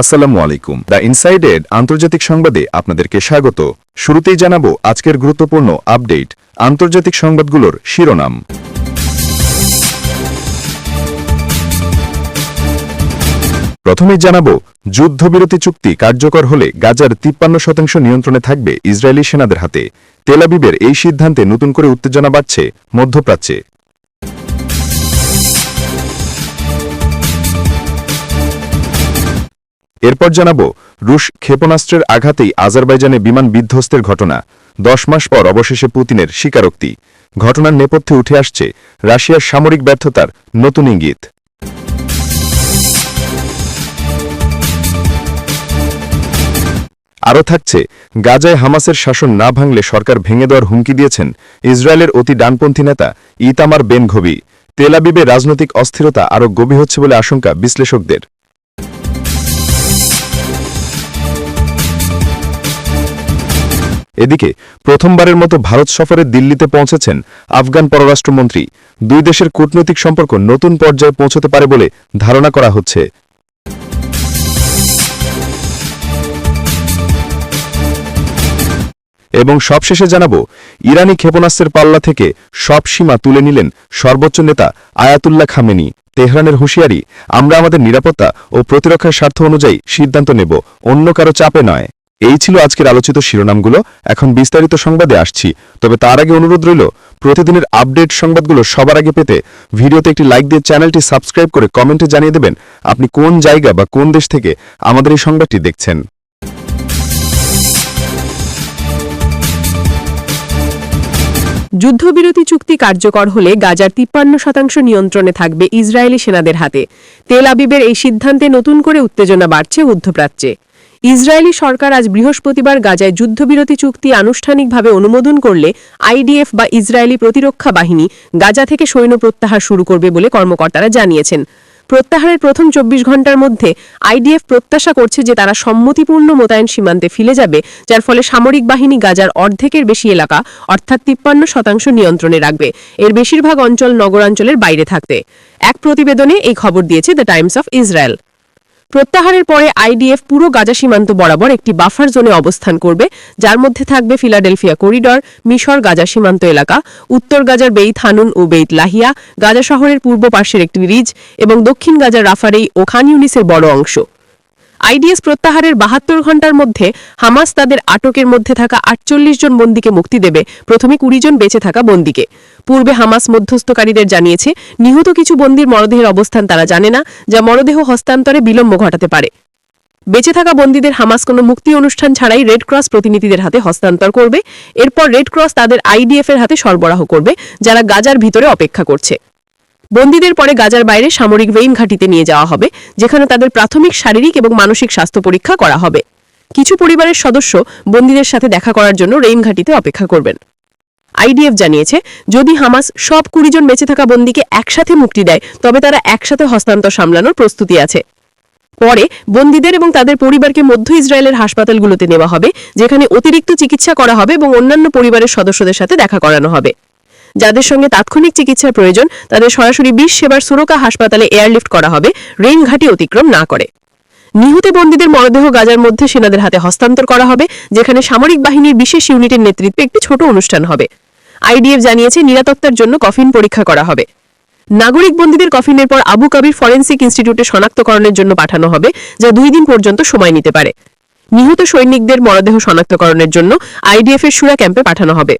আসসালামু আলাইকুম। দ্য ইনসাইডেড আন্তর্জাতিক সংবাদে আপনাদেরকে স্বাগত। শুরুতেই জানাব আজকের গুরুত্বপূর্ণ আপডেট, আন্তর্জাতিক সংবাদগুলোর শিরোনাম। প্রথমেই জানাব, যুদ্ধবিরতি চুক্তি কার্যকর হলে গাজার তিপ্পান্ন শতাংশ নিয়ন্ত্রণে থাকবে ইসরায়েলি সেনাদের হাতে। তেলাবিবের এই সিদ্ধান্তে নতুন করে উত্তেজনা বাড়ছে মধ্যপ্রাচ্যে। এরপর জানাব, রুশ ক্ষেপণাস্ত্রের আঘাতেই আজারবাইজানে বিমান বিধ্বস্তের ঘটনা। দশ মাস পর অবশেষে পুতিনের স্বীকারোক্তি। ঘটনার নেপথ্যে উঠে আসছে রাশিয়ার সামরিক ব্যর্থতার নতুন ইঙ্গিত। আরও থাকছে, গাজায় হামাসের শাসন না ভাঙলে সরকার ভেঙে দেওয়ার হুমকি দিয়েছেন ইসরায়েলের অতি ডানপন্থী নেতা ইতামার বেন ঘবি তেলাবিবে রাজনৈতিক অস্থিরতা আরও গভীর হচ্ছে বলে আশঙ্কা বিশ্লেষকদের। এদিকে প্রথমবারের মতো ভারত সফরে দিল্লিতে পৌঁছেছেন আফগান পররাষ্ট্রমন্ত্রী। দুই দেশের কূটনৈতিক সম্পর্ক নতুন পর্যায়ে পৌঁছতে পারে বলে ধারণা করা হচ্ছে। এবং সবশেষে জানাব, ইরানি ক্ষেপণাস্ত্রের পাল্লা থেকে সব সীমা তুলে নিলেন সর্বোচ্চ নেতা আয়াতুল্লাহ খামেনি। তেহরানের হুঁশিয়ারি, আমরা আমাদের নিরাপত্তা ও প্রতিরক্ষার স্বার্থ অনুযায়ী সিদ্ধান্ত নেব, অন্য কারও চাপে নয়। এই ছিল আজকের আলোচিত শিরোনামগুলো। এখন বিস্তারিত সংবাদে আসছি। তবে তার আগে অনুরোধ রইল, প্রতিদিনের আপডেট সংবাদগুলো সবার আগে পেতে ভিডিওতে একটি লাইক দিয়ে চ্যানেলটি সাবস্ক্রাইব করে কমেন্টে জানিয়ে দেবেন আপনি কোন জায়গা বা কোন দেশ থেকে আমাদের এই সংবাদটি দেখছেন। যুদ্ধবিরতি চুক্তি কার্যকর হলে গাজার তিপ্পান্ন শতাংশ নিয়ন্ত্রণে থাকবে ইসরায়েলি সেনাদের হাতে। তেল আবিবের এই সিদ্ধান্তে নতুন করে উত্তেজনা বাড়ছে মধ্যপ্রাচ্যে। ইসরায়েলি সরকার আজ বৃহস্পতিবার গাজায় যুদ্ধবিরতি চুক্তি আনুষ্ঠানিকভাবে অনুমোদন করলে আইডিএফ বা ইসরায়েলি প্রতিরক্ষা বাহিনী গাজা থেকে সৈন্য প্রত্যাহার শুরু করবে বলে কর্মকর্তারা জানিয়েছেন। প্রত্যাহারের প্রথম চব্বিশ ঘণ্টার মধ্যে আইডিএফ প্রত্যাশা করছে যে তারা সম্মতিপূর্ণ মোতায়েন সীমান্তে ফিরে যাবে, যার ফলে সামরিক বাহিনী গাজার অর্ধেকের বেশি এলাকা, অর্থাৎ তিপ্পান্ন শতাংশ নিয়ন্ত্রণে রাখবে। এর বেশিরভাগ অঞ্চল নগরাঞ্চলের বাইরে থাকবে। এক প্রতিবেদনে এই খবর দিয়েছে দ্য টাইমস অফ ইসরায়েল। প্রত্যাহারের পরে আইডিএফ পুরো গাজা সীমান্ত বরাবর একটি বাফার জোনে অবস্থান করবে, যার মধ্যে থাকবে ফিলাডেলফিয়া করিডর, মিশর গাজা সীমান্ত এলাকা, উত্তর গাজার বেইত হানুন ও বেইত লাহিয়া, গাজা শহরের পূর্ব পার্শ্বের একটি রিজ এবং দক্ষিণ গাজার রাফারেই ও খান ইউনিসের বড় অংশ। আইডিএস প্রত্যাহারের বাহাত্তর ঘণ্টার মধ্যে হামাস তাদের আটকের মধ্যে থাকা আটচল্লিশ জন বন্দীকে মুক্তি দেবে। প্রথমে কুড়ি জন বেঁচে থাকা বন্দীকে। পূর্বে হামাস মধ্যস্থকারীদের জানিয়েছে, নিহত কিছু বন্দীর মরদেহের অবস্থান তারা জানে না, যা মরদেহ হস্তান্তরে বিলম্ব ঘটাতে পারে। বেঁচে থাকা বন্দীদের হামাস কোনো মুক্তি অনুষ্ঠান ছাড়াই রেড ক্রস প্রতিনিধিদের হাতে হস্তান্তর করবে। এরপর রেড ক্রস তাদের আইডিএফ এর হাতে সরবরাহ করবে, যারা গাজার ভিতরে অপেক্ষা করছে। বন্দীদের পরে গাজার বাইরে সামরিক ভেইন ঘাঁটিতে নিয়ে যাওয়া হবে, যেখানে তাদের প্রাথমিক শারীরিক এবং মানসিক স্বাস্থ্য পরীক্ষা করা হবে। কিছু পরিবারের সদস্য বন্দীদের সাথে দেখা করার জন্য রেইন ঘাঁটিতে অপেক্ষা করবেন। আইডিএফ জানিয়েছে, যদি হামাস সব কুড়ি জন বেঁচে থাকা বন্দীকে একসাথে মুক্তি দেয়, তবে তারা একসাথে হস্তান্তর সামলানোর প্রস্তুতি আছে। পরে বন্দীদের এবং তাদের পরিবারকে মধ্য ইসরায়েলের হাসপাতালগুলোতে নেওয়া হবে, যেখানে অতিরিক্ত চিকিৎসা করা হবে এবং অন্যান্য পরিবারের সদস্যদের সাথে দেখা করানো হবে। যাদের সঙ্গে তাৎক্ষণিক চিকিৎসার প্রয়োজন, তাদের সরাসরি বিশ সেবার সুরকা হাসপাতালে এয়ারলিফট করা হবে রেইন ঘাঁটি অতিক্রম না করে। নিহত বন্দীদের মরদেহ গাজার মধ্যে সেনাদের হাতে হস্তান্তর করা হবে, যেখানে সামরিক বাহিনীর বিশেষ ইউনিটের নেতৃত্বে একটি ছোট অনুষ্ঠান হবে। আইডিএফ জানিয়েছে নিরাপত্তার জন্য কফিন পরীক্ষা করা হবে। নাগরিক বন্দীদের কফিনের পর আবু কাবির ফরেন্সিক ইনস্টিটিউটে শনাক্তকরণের জন্য পাঠানো হবে, যা দুই দিন পর্যন্ত সময় নিতে পারে। নিহত সৈনিকদের মরদেহ শনাক্তকরণের জন্য আইডিএফ এর সুরা ক্যাম্পে পাঠানো হবে।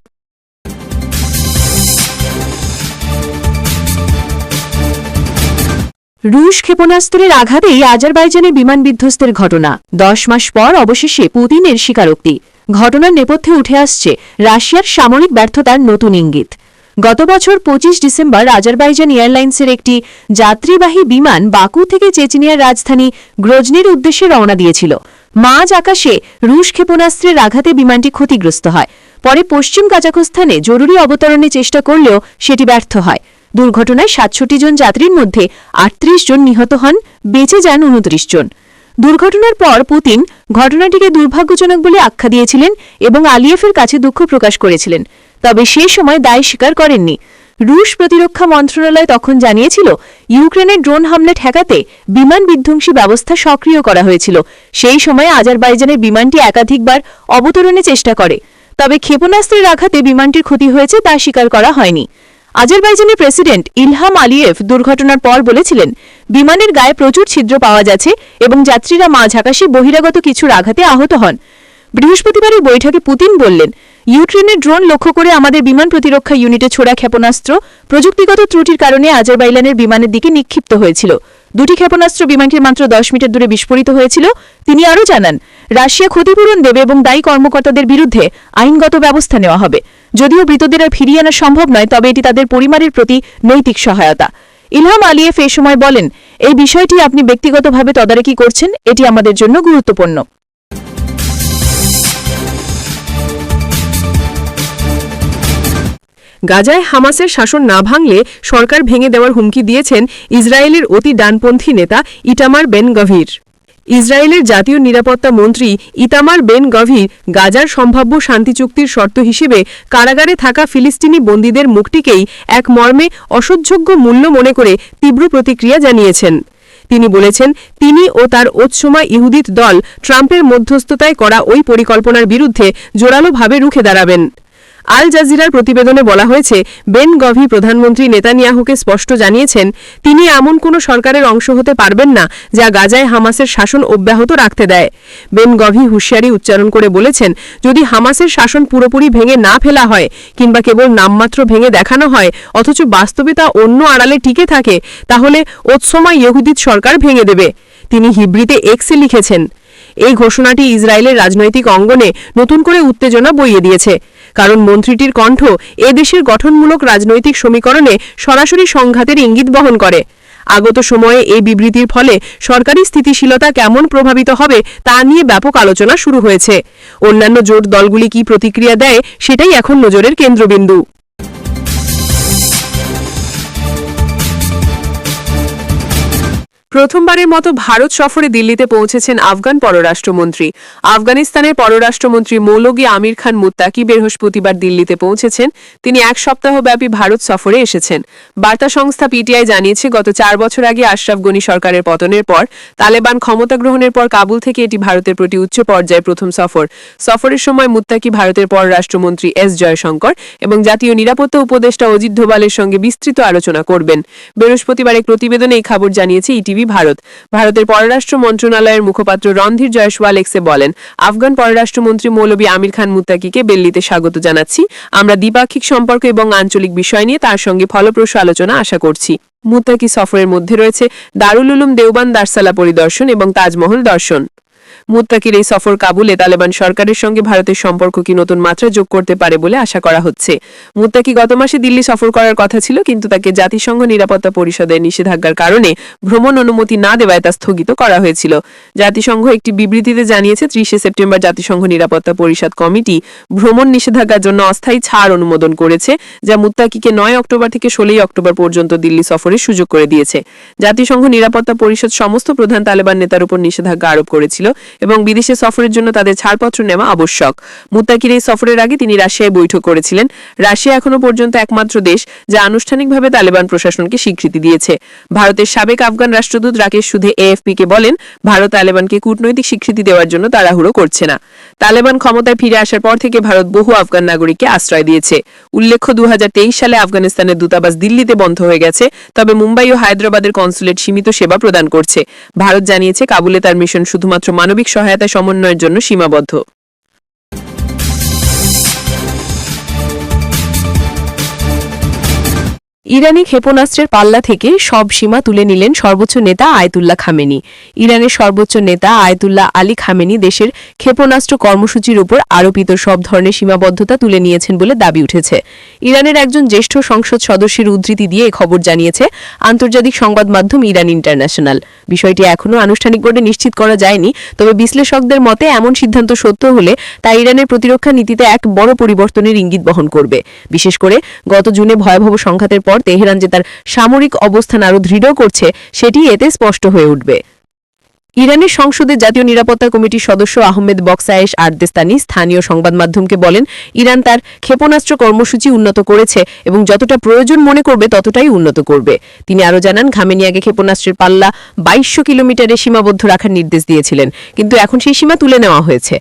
রুশ ক্ষেপণাস্ত্রের আঘাতেই আজারবাইজানে বিমান বিধ্বস্তের ঘটনা। দশ মাস পর অবশেষে পুতিনের স্বীকারোক্তি। ঘটনার নেপথ্যে উঠে আসছে রাশিয়ার সামরিক ব্যর্থতার নতুন ইঙ্গিত। গত বছর পঁচিশ ডিসেম্বর আজারবাইজান এয়ারলাইন্সের একটি যাত্রীবাহী বিমান বাকু থেকে চেচনিয়ার রাজধানী গ্রজনির উদ্দেশ্যে রওনা দিয়েছিল। মাঝ আকাশে রুশ ক্ষেপণাস্ত্রের আঘাতে বিমানটি ক্ষতিগ্রস্ত হয়। পরে পশ্চিম কাজাখস্তানে জরুরি অবতরণের চেষ্টা করলেও সেটি ব্যর্থ হয়। দুর্ঘটনায় সাতষট্টি জন যাত্রীর মধ্যে আটত্রিশ জন নিহত হন, বেঁচে যান উনত্রিশ জন। দুর্ঘটনার পর পুতিন ঘটনাটিকে দুর্ভাগ্যজনক বলে আখ্যা দিয়েছিলেন এবং আলিয়েফের কাছে দুঃখ প্রকাশ করেছিলেন। তবে সে সময় দায় স্বীকার করেননি। রুশ প্রতিরক্ষা মন্ত্রণালয় তখন জানিয়েছিল, ইউক্রেনের ড্রোন হামলা ঠেকাতে বিমান বিধ্বংসী ব্যবস্থা সক্রিয় করা হয়েছিল। সেই সময় আজারবাইজানের বিমানটি একাধিকবার অবতরণের চেষ্টা করে। তবে ক্ষেপণাস্ত্রের আঘাতে বিমানটির ক্ষতি হয়েছে তা স্বীকার করা হয়নি। আজারবাইজানের প্রেসিডেন্ট ইলহাম আলিয়েভ দুর্ঘটনার পর বলেছিলেন, বিমানের গায়ে প্রচুর ছিদ্র পাওয়া যাচ্ছে এবং যাত্রীরা মাঝ আকাশে বহিরাগত কিছুর আঘাতে আহত হন। বৃহস্পতিবারের বৈঠকে পুতিন বললেন ইউক্রেনের ড্রোন লক্ষ্য করে আমাদের বিমান প্রতিরক্ষা ইউনিটে ছোড়া ক্ষেপণাস্ত্র প্রযুক্তিগত ত্রুটির কারণে আজারবাইজানের বিমানের দিকে নিক্ষিপ্ত হয়েছিল। দুটি ক্ষেপণাস্ত্র বিমানটির মাত্র দশ মিটার দূরে বিস্ফোরিত হয়েছিল। তিনি আরও জানান, রাশিয়া ক্ষতিপূরণ দেবে এবং দায়ী কর্মকর্তাদের বিরুদ্ধে আইনগত ব্যবস্থা নেওয়া হবে। যদিও মৃতদের আর ফিরিয়ে আনা সম্ভব নয়, তবে এটি তাদের পরিবারের প্রতি নৈতিক সহায়তা। ইলহাম আলিয়েফ এ সময় বলেন, এই বিষয়টি আপনি ব্যক্তিগতভাবে তদারকি করছেন, এটি আমাদের জন্য গুরুত্বপূর্ণ। গাজায় হামাসের শাসন না ভাঙলে সরকার ভেঙে দেওয়ার হুমকি দিয়েছেন ইসরায়েলের অতি ডানপন্থী নেতা ইটামার বেন গভীর। ইসরায়েলের জাতীয় নিরাপত্তা মন্ত্রী ইতামার বেন গভীর গাজার সম্ভাব্য শান্তি চুক্তির শর্ত হিসেবে কারাগারে থাকা ফিলিস্তিনি বন্দীদের মুক্তিকেই এক মর্মে অসহ্যোগ্য মূল্য মনে করে তীব্র প্রতিক্রিয়া জানিয়েছেন। তিনি বলেছেন, তিনি ও তার ওৎসমা ইহুদিত দল ট্রাম্পের মধ্যস্থতায় করা ওই পরিকল্পনার বিরুদ্ধে জোরালোভাবে রুখে দাঁড়াবেন। আল জাজিরার প্রতিবেদনে বলা হয়েছে, বেন গভি প্রধানমন্ত্রী নেতানিয়াহুকে স্পষ্ট জানিয়েছেন, তিনি এমন কোনো সরকারের অংশ হতে পারবেন না যা গাজায় হামাসের শাসন অব্যাহত রাখতে দেয়। বেন গভি হুঁশিয়ারি উচ্চারণ করে বলেছেন, যদি হামাসের শাসন পুরোপুরি ভেঙে না ফেলা হয় কিংবা কেবল নামমাত্র ভেঙে দেখানো হয়, অথচ বাস্তবে তা অন্য আড়ালে টিকে থাকে, তাহলে ওৎসময় ইহুদিত সরকার ভেঙে দেবে। তিনি হিব্রিতে এক্সে লিখেছেন, এই ঘোষণাটি ইসরায়েলের রাজনৈতিক অঙ্গনে নতুন করে উত্তেজনা বইয়ে দিয়েছে। কারণ মন্ত্রীটির কণ্ঠ এ দেশের গঠনমূলক রাজনৈতিক সমীকরণে সরাসরি সংঘাতের ইঙ্গিত বহন করে। আগত সময়ে এই বিবৃতির ফলে সরকারি স্থিতিশীলতা কেমন প্রভাবিত হবে তা নিয়ে ব্যাপক আলোচনা শুরু হয়েছে। অন্যান্য জোট দলগুলি কি প্রতিক্রিয়া দেয় সেটাই এখন নজরের কেন্দ্রবিন্দু। প্রথমবারের মতো ভারত সফরে দিল্লিতে পৌঁছেছেন আফগান পররাষ্ট্রমন্ত্রী। আফগানিস্তানের পররাষ্ট্রমন্ত্রী মৌলগী আমির খান মুত্তাকি বৃহস্পতিবার দিল্লিতে পৌঁছেছেন। তিনি এক সপ্তাহব্যাপী ভারত সফরে এসেছেন। বার্তা সংস্থা পিটিআই জানিয়েছে, গত চার বছর আগে আশরাফ গনি সরকারের পতনের পর তালেবান ক্ষমতা গ্রহণের পর কাবুল থেকে এটি ভারতের প্রতি উচ্চ পর্যায়ে প্রথম সফর। সফরের সময় মুত্তাকি ভারতের পররাষ্ট্রমন্ত্রী এস জয়শঙ্কর এবং জাতীয় নিরাপত্তা উপদেষ্টা অজিত ধোবালের সঙ্গে বিস্তৃত আলোচনা করবেন। বৃহস্পতিবার এক প্রতিবেদনে এই খবর জানিয়েছে, ইটিভি ভারত। ভারতের পররাষ্ট্র মন্ত্রণালয়ের মুখপাত্র রণধীর জয়সওয়াল এক্সে বলেন, আফগান পররাষ্ট্রমন্ত্রী মৌলবী আমির খান মুত্তাকিকে বেল্লিতে স্বাগত জানাচ্ছি। আমরা দ্বিপাক্ষিক সম্পর্ক এবং আঞ্চলিক বিষয় নিয়ে তার সঙ্গে ফলপ্রসূ আলোচনা আশা করছি। মুত্তাকি সফরের মধ্যে রয়েছে দারুল উলুম দেওবান দারসালা পরিদর্শন এবং তাজমহল দর্শন। মুত্তাকির এই সফর কাবুলে তালেবান সরকারের সঙ্গে ভারতের সম্পর্ক কি নতুন মাত্রা যোগ করতে পারে বলে আশা করা হচ্ছে। মুত্তাকি গত মাসে দিল্লি সফর করার কথা ছিল, কিন্তু তাকে জাতিসংঘ নিরাপত্তা পরিষদের নিষেধাজ্ঞার কারণে ভ্রমণ অনুমতি না দেওয়ায় তা স্থগিত করা হয়েছিল। জাতিসংঘ একটি বিবৃতিতে জানিয়েছে, ত্রিশে সেপ্টেম্বর জাতিসংঘ নিরাপত্তা পরিষদ কমিটি ভ্রমণ নিষেধাজ্ঞার জন্য অস্থায়ী ছাড় অনুমোদন করেছে, যা মুত্তাকিকে নয় অক্টোবর থেকে ষোলোই অক্টোবর পর্যন্ত দিল্লি সফরের সুযোগ করে দিয়েছে। জাতিসংঘ নিরাপত্তা পরিষদ সমস্ত প্রধান তালেবান নেতার উপর নিষেধাজ্ঞা আরোপ করেছিল এবং বিদেশে সফরের জন্য তাদের ছাড়পত্র নেওয়া আবশ্যক। মুত্তাকির এই সফরের আগে তিনি রাশিয়ায় বৈঠক করেছিলেন। রাশিয়া এখনও পর্যন্ত একমাত্র দেশ যা আনুষ্ঠানিকভাবে তালেবান প্রশাসনকে স্বীকৃতি দিয়েছে। ভারতের সাবেক আফগান রাষ্ট্রদূত রাকেশ সুধে এএফপি কে বলেন, ভারত তালেবানকে কূটনৈতিক স্বীকৃতি দেওয়ার জন্য তাড়াহুড়ো করছে না। তালেবান ক্ষমতায় ফিরে আসার পর থেকে ভারত বহু আফগান নাগরিককে আশ্রয় দিয়েছে। উল্লেখ্য দু হাজার তেইশ সালে আফগানিস্তানের দূতাবাস দিল্লিতে বন্ধ হয়ে গেছে, তবে মুম্বাই ও হায়দ্রাবাদের কনসুলেট সীমিত সেবা প্রদান করছে। ভারত জানিয়েছে, কাবুলে তার মিশন শুধুমাত্র মানবিক সহায়তা সমন্বয়ের জন্য সীমাবদ্ধ। ইরানি ক্ষেপণাস্ত্রের পাল্লা থেকে সব সীমা তুলে নিলেন সর্বোচ্চ নেতা আয়তুল্লাহ খামেনি। ইরানের সর্বোচ্চ নেতা আয়তুল্লাহ আলী খামেনি দেশের ক্ষেপণাস্ত্র কর্মসূচির উপর আরোপিত সব ধরনের সীমাবদ্ধতা তুলে নিয়েছেন বলে দাবি উঠেছে। ইরানের একজন জ্যেষ্ঠ সংসদ সদস্যের উদ্ধৃতি দিয়ে খবর জানিয়েছে আন্তর্জাতিক সংবাদ মাধ্যম ইরান ইন্টারন্যাশনাল। বিষয়টি এখনও আনুষ্ঠানিকভাবে নিশ্চিত করা যায়নি, তবে বিশ্লেষকদের মতে এমন সিদ্ধান্ত সত্য হলে তা ইরানের প্রতিরক্ষা নীতিতে এক বড় পরিবর্তনের ইঙ্গিত বহন করবে। বিশেষ করে গত জুনে ভয়াবহ সংঘাতের পর তেহরান যে তার সামরিক অবস্থান আরও দৃঢ় করছে, সেটি এতে স্পষ্ট হয়ে উঠবে। ইরানের সংসদে জাতীয় নিরাপত্তা কমিটির সদস্য আহমেদ বক্সায়েশ আর্দেস্তানি স্থানীয় সংবাদ মাধ্যমকে বলেন, ইরান তার ক্ষেপণাস্ত্র কর্মসূচি উন্নত করেছে এবং যতটা প্রয়োজন মনে করবে ততটাই উন্নত করবে। তিনি আরও জানান ঘামেনিয়াকে ক্ষেপণাস্ত্রের পাল্লা বাইশশো কিলোমিটারে সীমাবদ্ধ রাখার নির্দেশ দিয়েছিলেন, কিন্তু এখন সেই সীমা তুলে নেওয়া হয়েছে।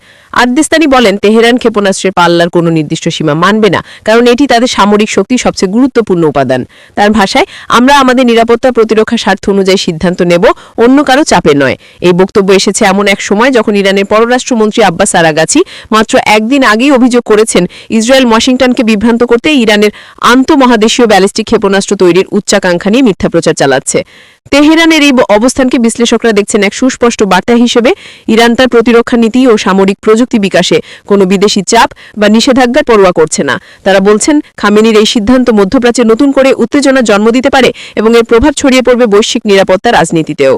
আর্দেস্তানি বলেন তেহরান ক্ষেপণাস্ত্রের পাল্লার কোনো নির্দিষ্ট সীমা মানবে না, কারণ এটি তাদের সামরিক শক্তির সবচেয়ে গুরুত্বপূর্ণ উপাদান। তার ভাষায়, আমরা আমাদের নিরাপত্তা প্রতিরক্ষা স্বার্থ অনুযায়ী সিদ্ধান্ত নেব, অন্য কারও চাপে নয়। এই বক্তব্য এসেছে এমন এক সময় যখন ইরানের পররাষ্ট্রমন্ত্রী আব্বাস আরাগাছি মাত্র একদিন আগেই অভিযোগ করেছেন, ইসরায়েল ওয়াশিংটনকে বিভ্রান্ত করতে ইরানের আন্তঃমহাদেশীয় ব্যালিস্টিক ক্ষেপণাস্ত্র তৈরির উচ্চাকাঙ্ক্ষা নিয়ে মিথ্যা প্রচার চালাচ্ছে। তেহরানের এই অবস্থানকে বিশ্লেষকরা দেখছেন এক সুস্পষ্ট বার্তা হিসেবে ইরান তার প্রতিরক্ষা নীতি ও সামরিক প্রযুক্তি বিকাশে কোনো বিদেশি চাপ বা নিষেধাজ্ঞার পরোয়া করছে না। তারা বলছেন, খামেনির এই সিদ্ধান্ত মধ্যপ্রাচ্যে নতুন করে উত্তেজনা জন্ম দিতে পারে এবং এর প্রভাব ছড়িয়ে পড়বে বৈশ্বিক নিরাপত্তা রাজনীতিতেও।